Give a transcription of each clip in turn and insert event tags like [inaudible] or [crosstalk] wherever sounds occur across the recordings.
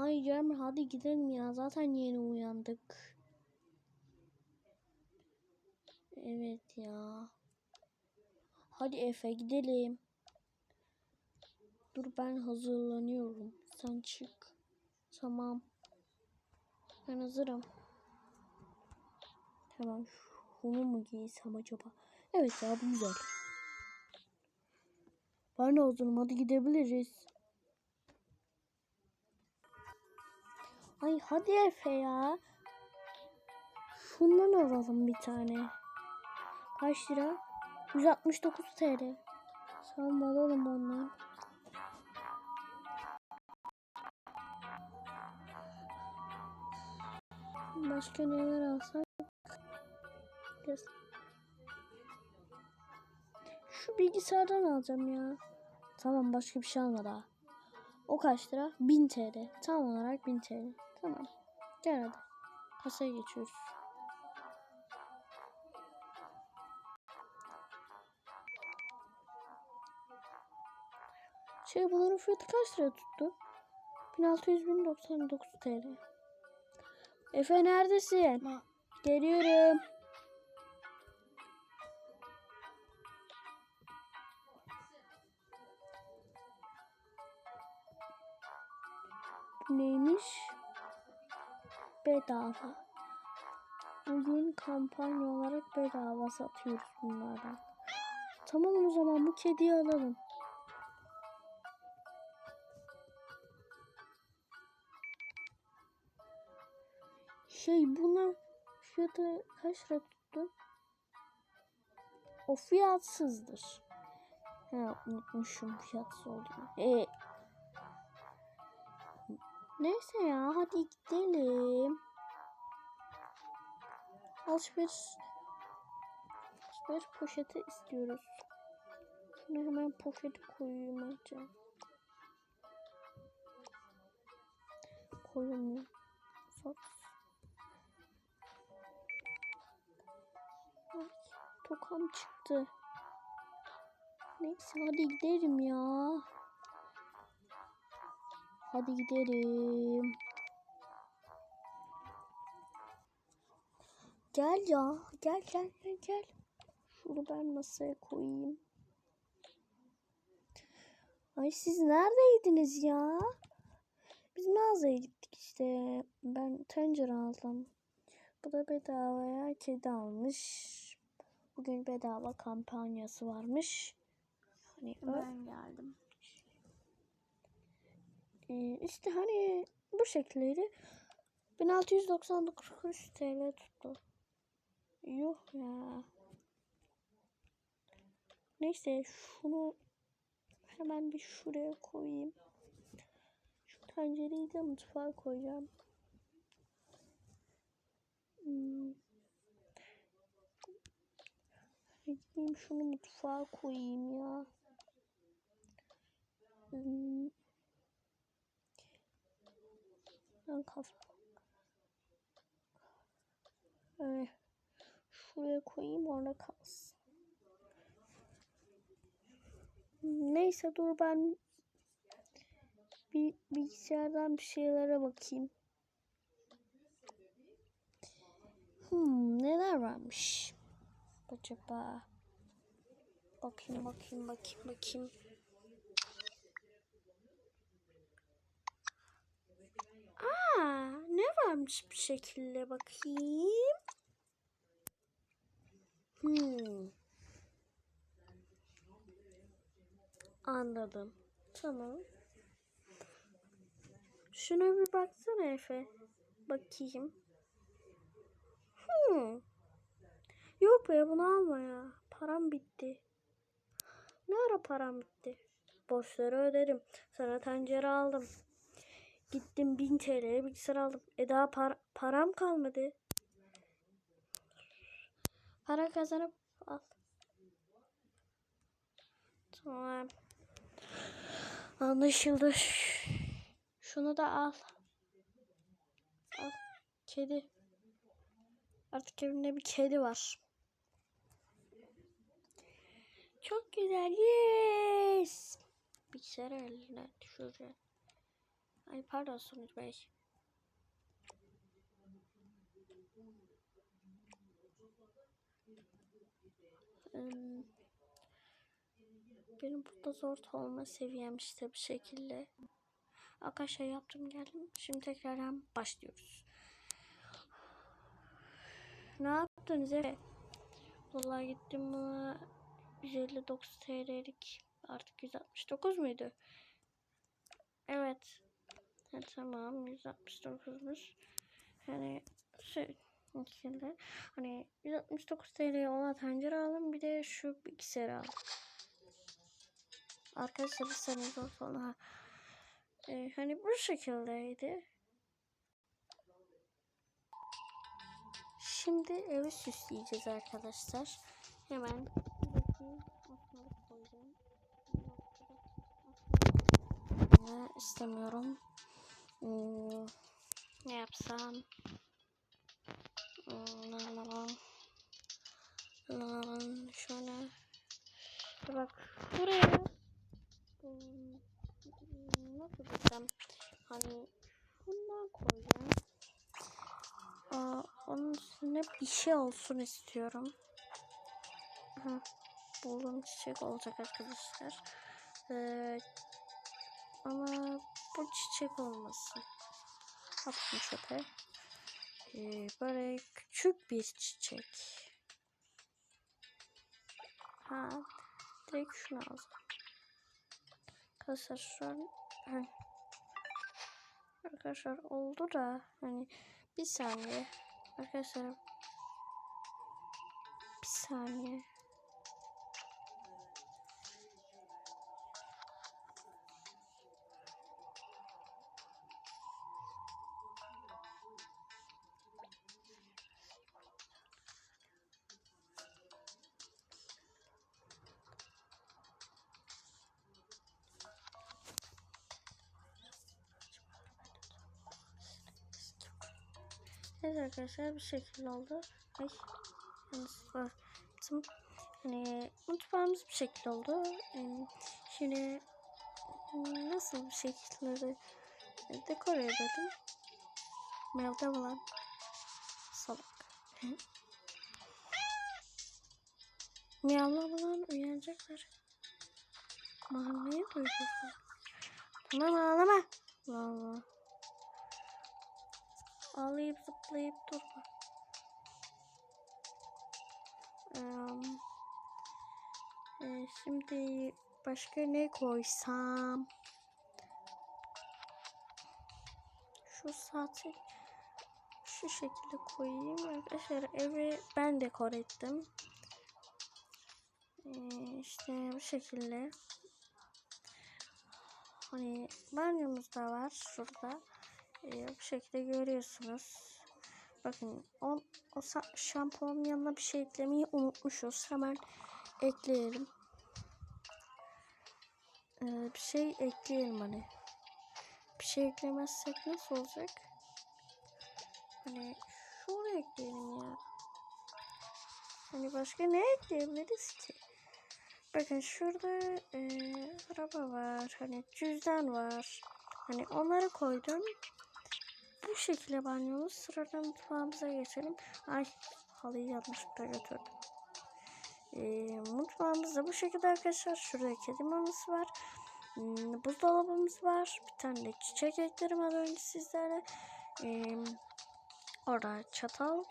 Ay Cemre hadi gidelim ya. Zaten yeni uyandık. Evet ya. Hadi Efe gidelim. Dur ben hazırlanıyorum. Sen çık. Tamam. Ben hazırım. Tamam. Şunu mu giysem acaba? Evet ya bu güzel. Ben de hazırım. Hadi gidebiliriz. Ay hadi Efe ya. Şundan alalım bir tane. Kaç lira? 169 TL. Tamam alalım ondan. Başka neler alsak? Şu bilgisayardan alacağım ya. Tamam başka bir şey alma daha. O kaç lira? 1000 TL. Tam olarak 1000 TL. Tamam. Gel hadi. Kasaya geçiyoruz. Şey bunların fiyatı kaç lira tuttu? 1600-1099 TL. Efe neredesin? Ma Geliyorum. Neymiş? Bedava. Bugün kampanya olarak bedava satıyoruz bunlardan. Tamam o zaman bu kediyi alalım. Şey bunlar fiyatı kaç lira tuttu? O fiyatsızdır. Ha unutmuşum fiyatsız olduğunu. E, neyse ya hadi gidelim. Alışveriş alışveriş poşeti istiyoruz. Şunu hemen poşete koyayım önce. Koyayım. Sat. Ay, tokam çıktı. Neyse hadi gidelim ya. Hadi gidelim. Gel ya. Gel gel gel gel. Şunu ben masaya koyayım. Ay siz neredeydiniz ya? Biz mağazaya gittik işte. Ben tencere aldım. Bu da bedavaya kedi almış. Bugün bedava kampanyası varmış. Hani ben geldim. Ee, işte hani bu şekilleri 1699 TL tuttu. Yuh ya. Neyse şunu hemen bir şuraya koyayım. Şu tencereyi de mutfağa koyacağım. Hmm. Şunu mutfağa koyayım ya. Hmm. Ben kaf. Öyle. Şuraya koyayım orada. Neyse dur ben bir bilgisayardan bir şeylere bakayım. Hmm, neler varmış acaba? Bakayım bakayım bakayım bakayım. Ne varmış bir şekilde bakayım. Hmm. Anladım. Tamam. Şuna bir baksana Efe. Bakayım. Hmm. Yok be bunu alma ya. Param bitti. Ne ara param bitti? Borçları ödedim. Sana tencere aldım. Gittim 1000 TL'ye bilgisayar aldım. E daha par- param kalmadı. Para kazanıp al. Tamam. Anlaşıldı. Şunu da al. Al. Kedi. Artık evimde bir kedi var. Çok güzel. Yes. Bilgisayarı eline düşüreceğim. Ay pardon Sonuç Bey. Em, Benim burada zor olma seviyem işte bir şekilde. Arkadaşlar yaptım geldim. Şimdi tekrardan başlıyoruz. Ne yaptınız Efe? Vallahi gittim buna 159 TL'lik artık 169 muydu? Evet. Ha, tamam 169'muş. Hani ikili. Hani 169 TL'ye olan tencere aldım. Bir de şu bilgisayarı aldım. Arkadaşlar bir saniye sonra. Ee, hani bu şekildeydi. Şimdi evi süsleyeceğiz arkadaşlar. Hemen istemiyorum. Hmm, ne yapsam? Hmm. Şöyle. Bak buraya. Hmm, nasıl desem? Hani şundan koyacağım. Aa, onun üstüne bir şey olsun istiyorum. Aha, buldum çiçek olacak arkadaşlar. Ee, ama bu çiçek olmasın. Attım çöpe. Ee, böyle küçük bir çiçek. Ha, direkt şunu alacağım. Arkadaşlar şu an arkadaşlar oldu da hani bir saniye arkadaşlar bir saniye Evet arkadaşlar bir şekilde oldu. Ay yalnız baktım. Hani mutfağımız bir şekilde oldu. Ee, Şimdi nasıl bir şekilde dekore edelim. Mevde olan salak. [laughs] Miyavlamadan uyanacaklar. Mahalleye duydurdu. Tamam ağlama. Allah Allah. Ağlayıp zıplayıp durma. E, şimdi başka ne koysam? Şu saati şu şekilde koyayım. Arkadaşlar evi ben dekor ettim. Ee, işte bu şekilde. Hani banyomuz da var şurada. Ee, bu şekilde görüyorsunuz. Bakın o, o şampuanın yanına bir şey eklemeyi unutmuşuz. Hemen ekleyelim. Ee, bir şey ekleyelim hani. Bir şey eklemezsek nasıl olacak? Hani şunu ekleyelim ya. Hani başka ne ekleyebiliriz ki? Bakın şurada e, araba var. Hani cüzdan var. Hani onları koydum. Bu şekilde banyomuz. Sıradan mutfağımıza geçelim. Ay halıyı yanlışlıkla götürdüm. E, mutfağımız da bu şekilde arkadaşlar. Şurada kedi var. Hmm, buzdolabımız var. Bir tane de çiçek eklerim az önce sizlere. E, orada çatal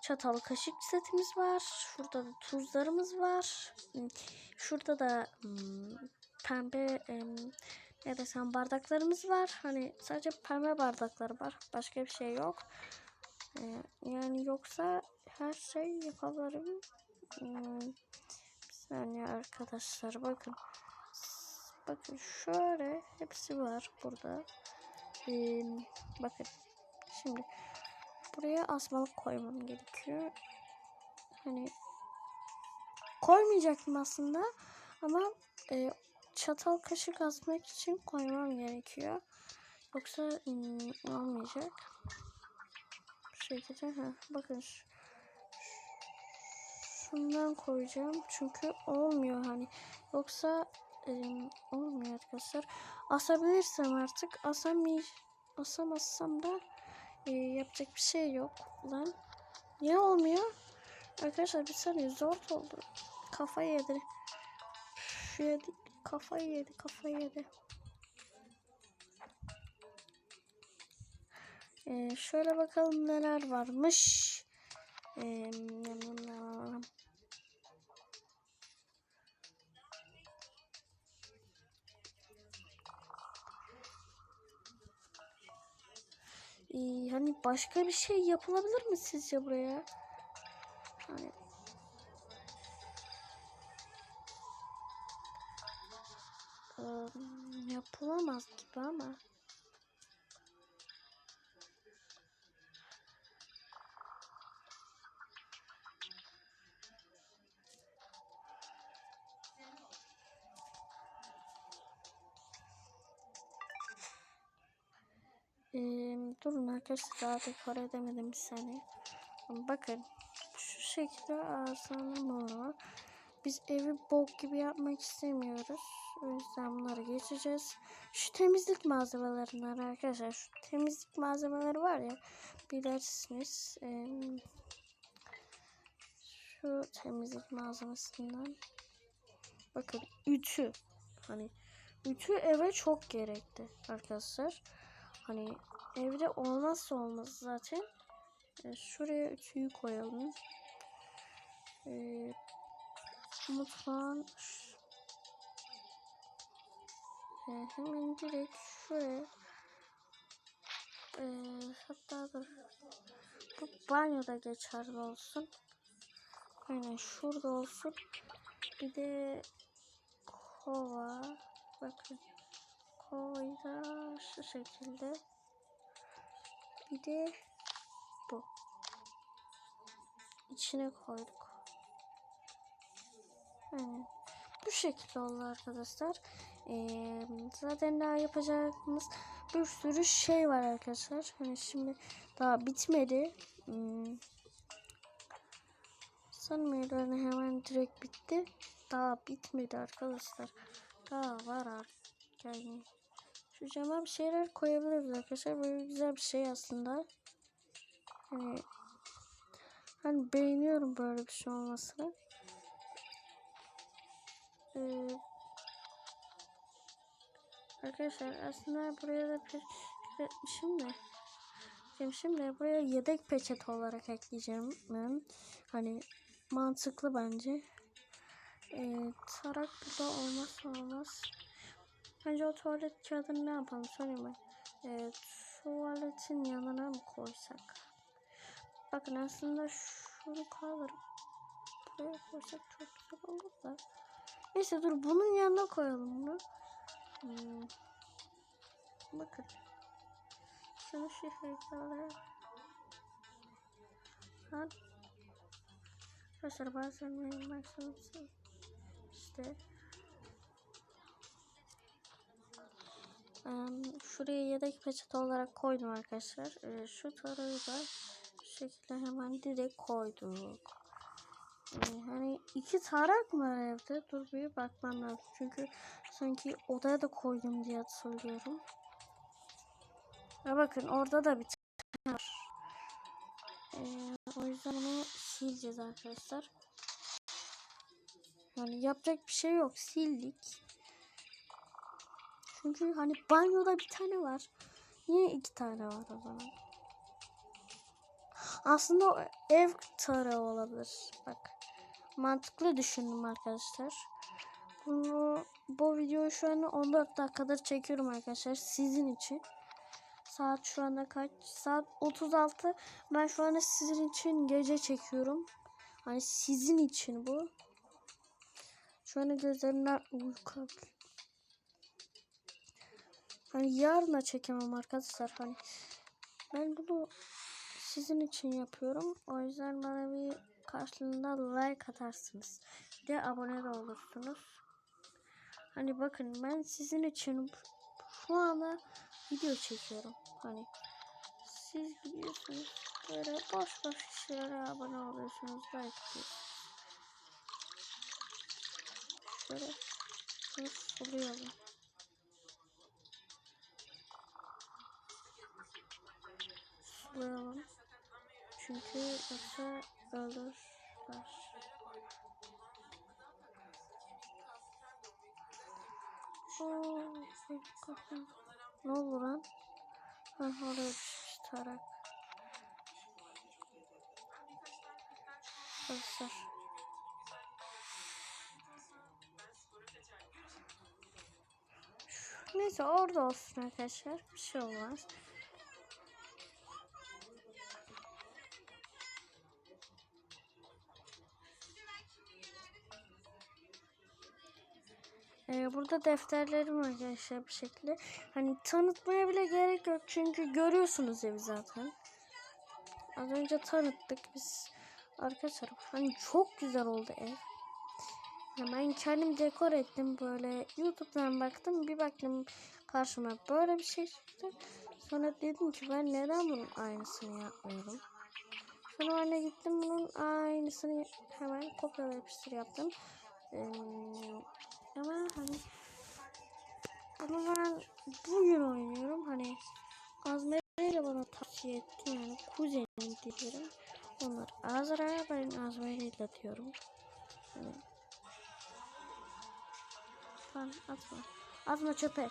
çatal kaşık setimiz var. Şurada da tuzlarımız var. Hmm, Şurada da hmm, pembe em, ne desem bardaklarımız var. Hani sadece pembe bardakları var. Başka bir şey yok. Ee, yani yoksa her şey yapabilirim. Hmm, bir saniye arkadaşlar bakın. Bakın şöyle hepsi var burada. Ee, bakın. Şimdi buraya asmalık koymam gerekiyor. Hani koymayacaktım aslında ama e, çatal kaşık asmak için koymam gerekiyor. Yoksa hmm, olmayacak. Bu şekilde ha bakın şu- şundan koyacağım çünkü olmuyor hani yoksa e, olmuyor arkadaşlar asabilirsem artık asam asamazsam da e, yapacak bir şey yok lan. Niye olmuyor? Arkadaşlar bir saniye zor oldu. Kafayı yedi. Üf, yedi. Kafayı yedi. Kafayı yedi. Ee, şöyle bakalım neler varmış. Ee. Ee, hani başka bir şey yapılabilir mi sizce buraya? Hani Eee, yapılamaz gibi ama. Durun arkadaşlar daha dekor edemedim bir saniye. Bakın şu şekilde arsanın olur. Biz evi bok gibi yapmak istemiyoruz. O bunları geçeceğiz. Şu temizlik malzemelerinden arkadaşlar. Şu temizlik malzemeleri var ya bilirsiniz. Ee, şu temizlik malzemesinden. Bakın ütü. Hani ütü eve çok gerekti arkadaşlar. Hani evde olmazsa olmaz zaten. Ee, şuraya ütüyü koyalım. Ee, mutfağın e, hemen direkt şuraya e, hatta dur. Bu banyoda geçerli olsun. Aynen şurada olsun. Bir de kova bakın. Kovayı da şu şekilde. Bir de bu. İçine koyduk. Aynen. Bu şekilde oldu arkadaşlar. Zaten daha yapacağımız bir sürü şey var arkadaşlar. Hani şimdi daha bitmedi. Hmm. Sanmıyorum hemen direkt bitti. Daha bitmedi arkadaşlar. Daha var artık. Yani şu cama bir şeyler koyabiliriz arkadaşlar. Böyle güzel bir şey aslında. Hani, hani beğeniyorum böyle bir şey olmasını. Ee, arkadaşlar aslında buraya da peçete etmişim de şimdi, şimdi buraya yedek peçete olarak ekleyeceğim ben. Hani mantıklı bence. Ee, tarak burada olmazsa olmaz. Bence o tuvalet kağıdını ne yapalım söyleyeyim ben. Ee, tuvaletin yanına mı koysak? Bakın aslında şunu kaldırıp buraya koysak çok güzel olur da. Neyse dur bunun yanına koyalım bunu. Hmm. Bakın. Şunu şifreyi alayım. Ha. Arkadaşlar bazen benim maksimum işte um, şuraya yedek peçete olarak koydum arkadaşlar. Ee, şu tarağı da şu şekilde hemen direkt koyduk. Ee, hani iki tarak mı evde? Dur bir bakmam lazım. Çünkü sanki odaya da koydum diye hatırlıyorum. Ya bakın orada da bir tane var. Ee, o yüzden onu sileceğiz arkadaşlar. Yani yapacak bir şey yok. Sildik. Çünkü hani banyoda bir tane var. Niye iki tane var o zaman? Aslında ev tarağı olabilir. Bak mantıklı düşündüm arkadaşlar. Bunu bu videoyu şu an 14 dakikadır çekiyorum arkadaşlar sizin için. Saat şu anda kaç? Saat 36. Ben şu anda sizin için gece çekiyorum. Hani sizin için bu. Şu anda gözlerimden uyku. Hani yarın da çekemem arkadaşlar. Hani ben bunu sizin için yapıyorum. O yüzden bana bir karşılığında like atarsınız. Bir de abone de olursunuz. Hani bakın ben sizin için şu anda video çekiyorum. Hani siz biliyorsunuz böyle boş boş kişilere abone oluyorsunuz. Like Böyle suluyorum. Sulayalım. Çünkü yoksa ölürler. Ne oldu lan? Ha, oraya düşmüş tarak. Neyse orada olsun arkadaşlar. Bir şey olmaz. Burada defterlerim var arkadaşlar bir şekilde. Hani tanıtmaya bile gerek yok çünkü görüyorsunuz evi zaten. Az önce tanıttık biz. Arkadaşlar hani çok güzel oldu ev. Yani ben kendim dekor ettim böyle YouTube'dan baktım bir baktım karşıma böyle bir şey çıktı. Sonra dedim ki ben neden bunun aynısını yapmıyorum. Sonra ben de gittim bunun aynısını hemen kopyala yapıştır yaptım. Ee, ama hani ama ben bugün oynuyorum hani Azmere'yle bana tavsiye etti yani kuzenim diyebilirim. Onlar Azra ben Azmere'yle diyorum. Hani Lan atma. Atma çöpe.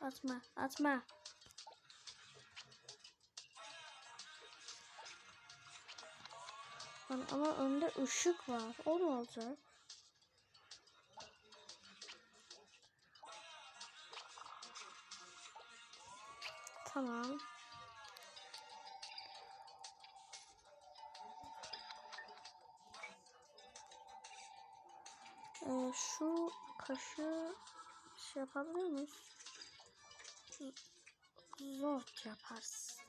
Atma, atma. Lan ama önde ışık var. O ne olacak? Tamam. Ee, şu kaşı şey yapabilir miyiz? Zor yaparsın.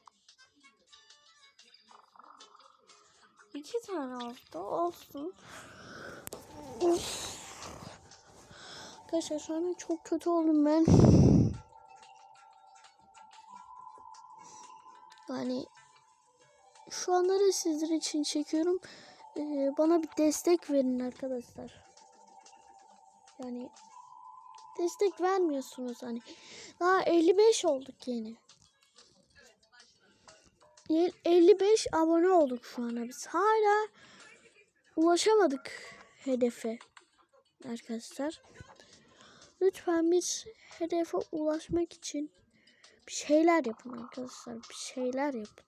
İki tane oldu. Olsun. Of. Arkadaşlar şu an çok kötü oldum ben. Yani şu anları sizler için çekiyorum. Ee, bana bir destek verin arkadaşlar. Yani destek vermiyorsunuz hani. Daha 55 olduk yeni. Ye- 55 abone olduk şu anda biz. Hala ulaşamadık hedefe. Arkadaşlar. Lütfen biz hedefe ulaşmak için bir şeyler yapın arkadaşlar. Bir şeyler yapın.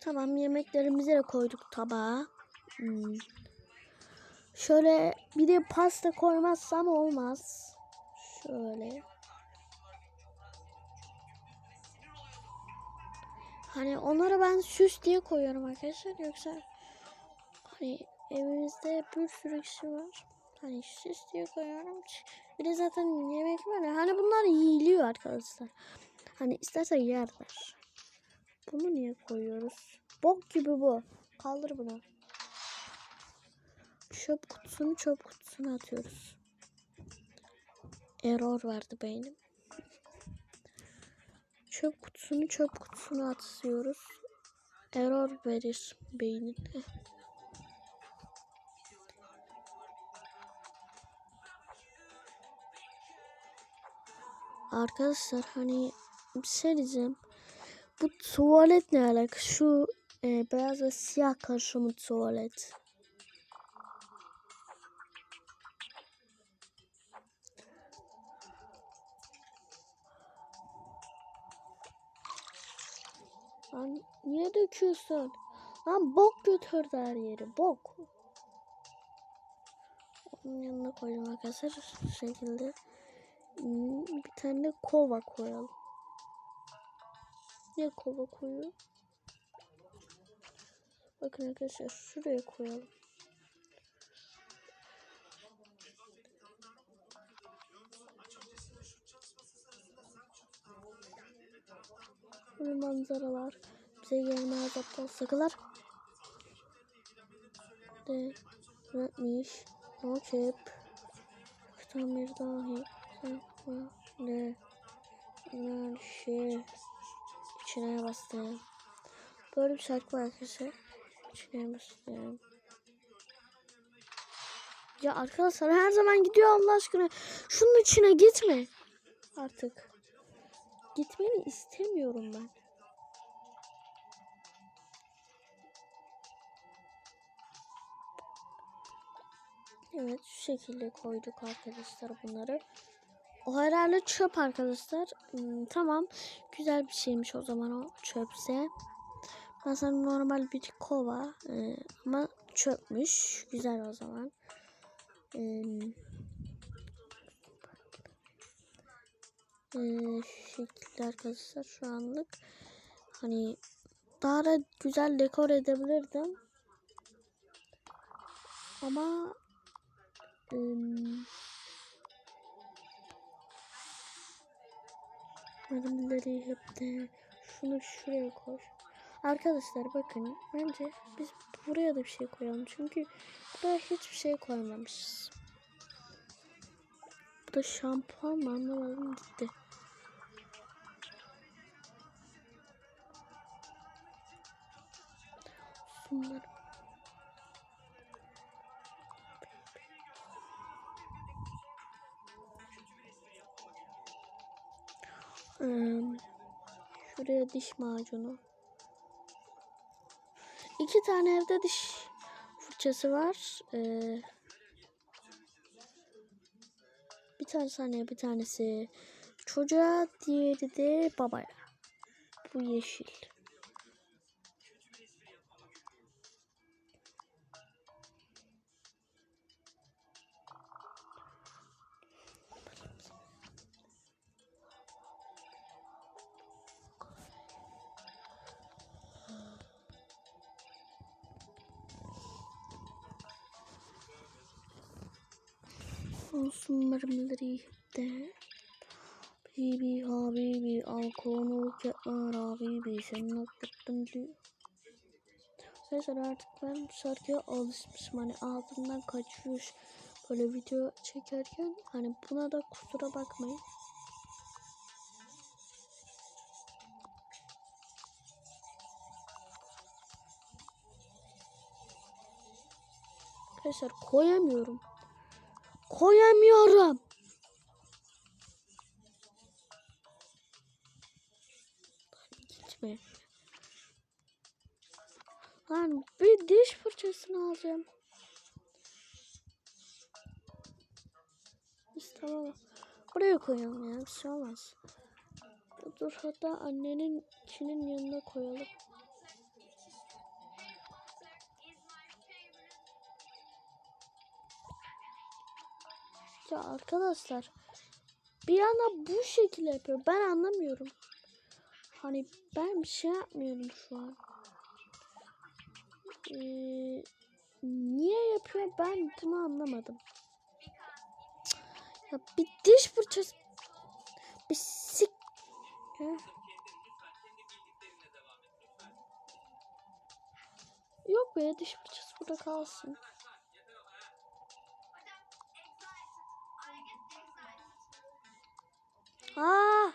Tamam yemeklerimizi de koyduk tabağa. Hmm. Şöyle bir de pasta koymazsam olmaz. Şöyle. Hani onları ben süs diye koyuyorum arkadaşlar. Yoksa hani evimizde bir sürü kişi var. Hani süs diye koyuyorum. Bir de zaten yemek var ya. Hani bunlar yiyiliyor arkadaşlar. Hani istersen yerler. Bunu niye koyuyoruz? Bok gibi bu. Kaldır bunu. Çöp kutusunu çöp kutusuna atıyoruz. Error verdi beynim. Çöp kutusunu çöp kutusuna atıyoruz. Error verir beynin. Arkadaşlar hani bir şey diyeceğim. Bu tuvalet ne alaka? Şu e, beyaz ve siyah karışımı tuvalet. Lan niye döküyorsun? Lan bok götürdü her yeri. Bok. Onun yanına koyalım arkadaşlar. Şu şekilde. Hmm, Bir tane kova koyalım. Niye kova koyuyor? Bakın arkadaşlar şuraya koyalım. Böyle manzaralar. Bize gelmez aptal sakılar. De netmiş. No çep. Tamir dahi. De. Bunlar şey içine bastım. Böyle bir şarkı var arkadaşlar. İçine bastım. Ya arkadaşlar her zaman gidiyor Allah aşkına. Şunun içine gitme. Artık. Gitmeni istemiyorum ben. Evet şu şekilde koyduk arkadaşlar bunları. O herhalde çöp arkadaşlar. Hmm, tamam. Güzel bir şeymiş o zaman o çöpse. Mesela normal bir kova ee, ama çöpmüş. Güzel o zaman. Ee, ee, şekilde arkadaşlar şu anlık. Hani daha da güzel dekor edebilirdim. Ama Mermileri hep de şunu şuraya koy. Arkadaşlar bakın bence biz buraya da bir şey koyalım. Çünkü buraya hiçbir şey koymamışız. Bu da şampuan mı anlamadım gitti. Bunlar Ee, şuraya diş macunu. İki tane evde diş fırçası var. Ee, bir tanesi anneye bir tanesi çocuğa diğeri de babaya. Bu yeşil. Olsun mermileri de. Bibi habibi al konu ketler habibi sen naklettin diyor. Arkadaşlar artık ben şarkıya alışmışım. Hani ağzımdan kaçıyor böyle video çekerken. Hani buna da kusura bakmayın. Arkadaşlar koyamıyorum. Koyamıyorum. Gitme. Lan bir diş fırçasını alacağım. Tamam. Buraya koyalım ya. Bir şey olmaz. Dur hatta annenin kinin yanına koyalım. Ya arkadaşlar bir anda bu şekilde yapıyor. Ben anlamıyorum. Hani ben bir şey yapmıyorum şu an. Ee, niye yapıyor ben bunu anlamadım. Ya bir diş fırçası bir sik Heh. Yok be diş fırçası burada kalsın. Aa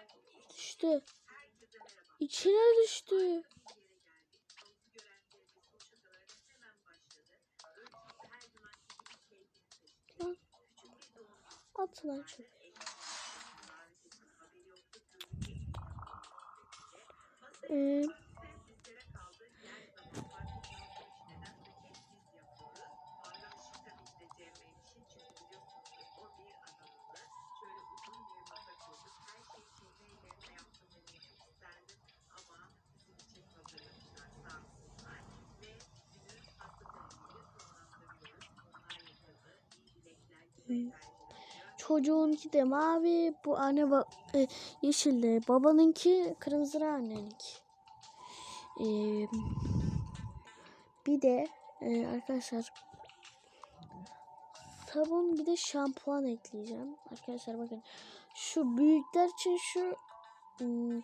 düştü. İçine düştü. Lan. At lan Ee, Çocuğunki de mavi, bu anne ba- e, yeşilde, babanınki kırmızı anneninki. Ee, bir de e, arkadaşlar sabun bir de şampuan ekleyeceğim. Arkadaşlar bakın şu büyükler için şu ım,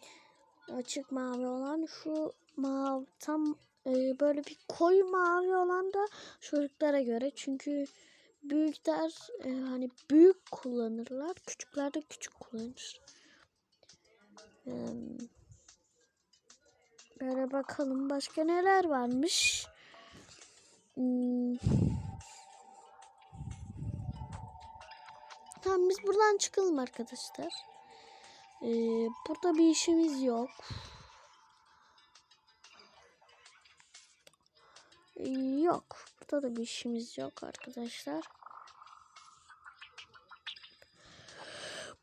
açık mavi olan şu mavi tam e, böyle bir koyu mavi olan da çocuklara göre çünkü büyükler e, hani büyük kullanırlar küçükler de küçük kullanır. Ee, Böyle bakalım başka neler varmış. Hmm. Tamam biz buradan çıkalım arkadaşlar. Ee, burada bir işimiz yok. Ee, yok. Burada da bir işimiz yok arkadaşlar.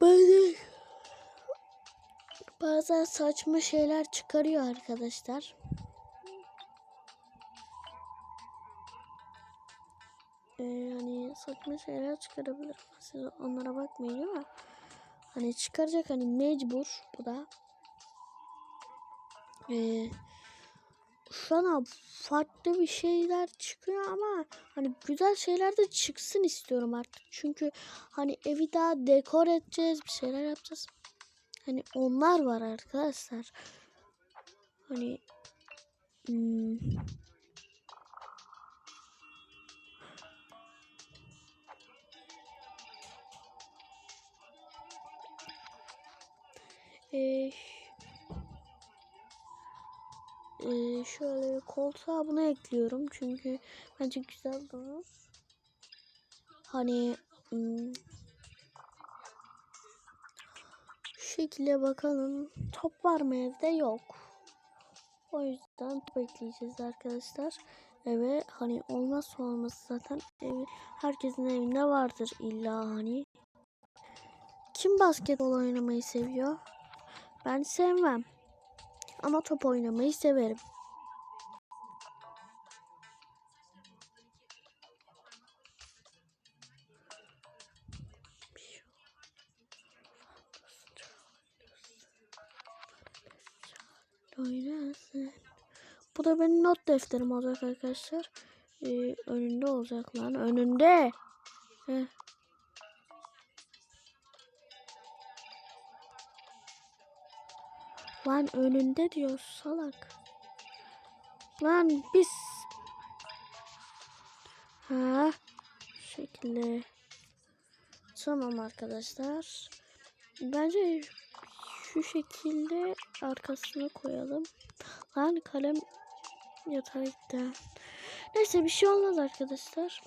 Böyle bazen saçma şeyler çıkarıyor arkadaşlar. Ee, hani saçma şeyler çıkarabilir. Siz onlara bakmayın ama hani çıkaracak hani mecbur bu da. Ee, an farklı bir şeyler çıkıyor ama hani güzel şeyler de çıksın istiyorum artık. Çünkü hani evi daha dekor edeceğiz, bir şeyler yapacağız. Hani onlar var arkadaşlar. Hani hmm, Ee, ee, şöyle koltuğa bunu ekliyorum çünkü bence güzel durur. Hani hmm, şu şekilde bakalım. Top var mı evde? Yok. O yüzden top ekleyeceğiz arkadaşlar. Eve hani olmazsa olmaz zaten evi, herkesin evinde vardır illa hani. Kim basketbol oynamayı seviyor? Ben sevmem. Ama top oynamayı severim. Oynasın. Bu da benim not defterim olacak arkadaşlar. Ee, önünde olacak lan. Önünde. Heh. Lan önünde diyor salak. Lan biz. Ha. Şekilde. Tamam arkadaşlar. Bence şu şekilde arkasına koyalım. Lan kalem yatağa gitti. Neyse bir şey olmaz arkadaşlar.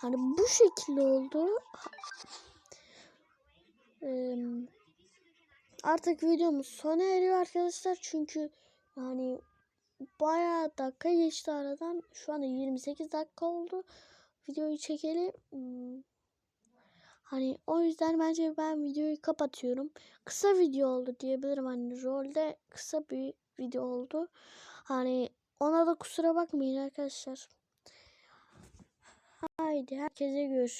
Hani bu şekilde oldu. Artık videomuz sona eriyor arkadaşlar. Çünkü yani bayağı dakika geçti aradan. Şu anda 28 dakika oldu. Videoyu çekeli. Hmm. Hani o yüzden bence ben videoyu kapatıyorum. Kısa video oldu diyebilirim. Hani rolde kısa bir video oldu. Hani ona da kusura bakmayın arkadaşlar. Haydi herkese görüşürüz.